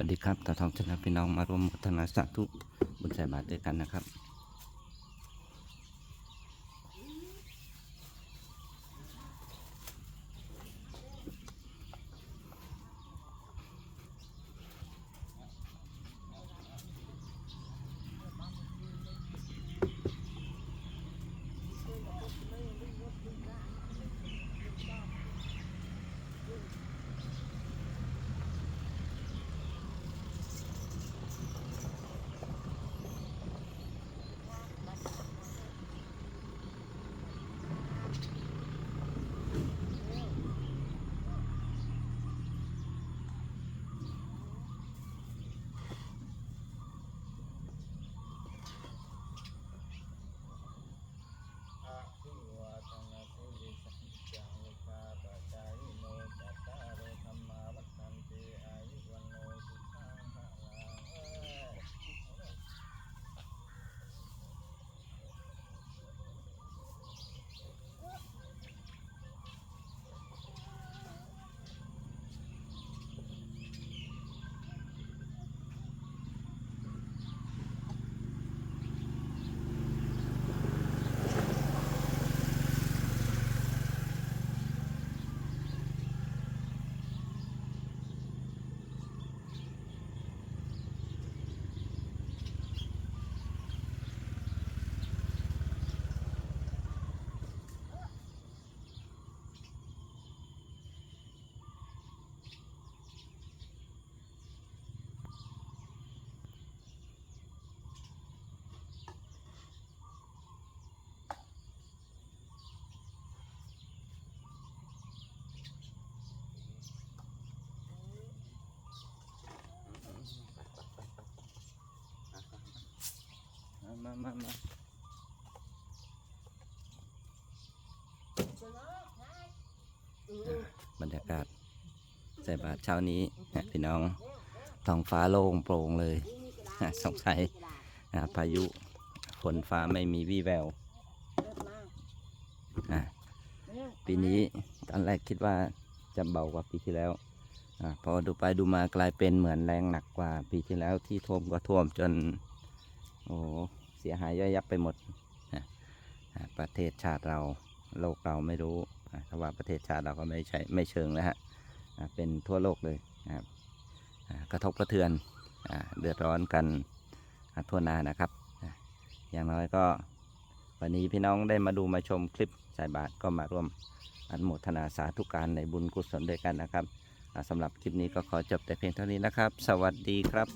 วัสดีครับตาทองชนะพี่น้องมาร่วมพัฒนาสาธุบุญใส่บาตรด้วยกันนะครับ มามามาบรรยากาศใส่บาตรเช้านี้นะพี่น้องท้องฟ้าโล่งโปร่งเลยสงสัยพายุฝนฟ้าไม่มีวี่แววปีนี้ตอนแรกคิดว่าจะเบากว่าปีที่แล้วอพอดูไปดูมากลายเป็นเหมือนแรงหนักกว่าปีที่แล้วที่ท่วมก็ท่วมจน โอ้ เสียหายย่อยยับไปหมดนะประเทศชาติเราโลกเราไม่รู้ถ้าว่าประเทศชาติเราก็ไม่ใช่ไม่เชิงแล้วฮะเป็นทั่วโลกเลยนะครับกระทบกระเทือนเดือดร้อนกันทั่วนานะครับ อย่างน้อยก็วันนี้พี่น้องได้มาดูมาชมคลิปสายบาทก็มาร่วมอนุโมทนาสาธุการในบุญกุศลด้วยกันนะครับสำหรับคลิปนี้ก็ขอจบแต่เพียงเท่านี้นะครับ สวัสดีครับ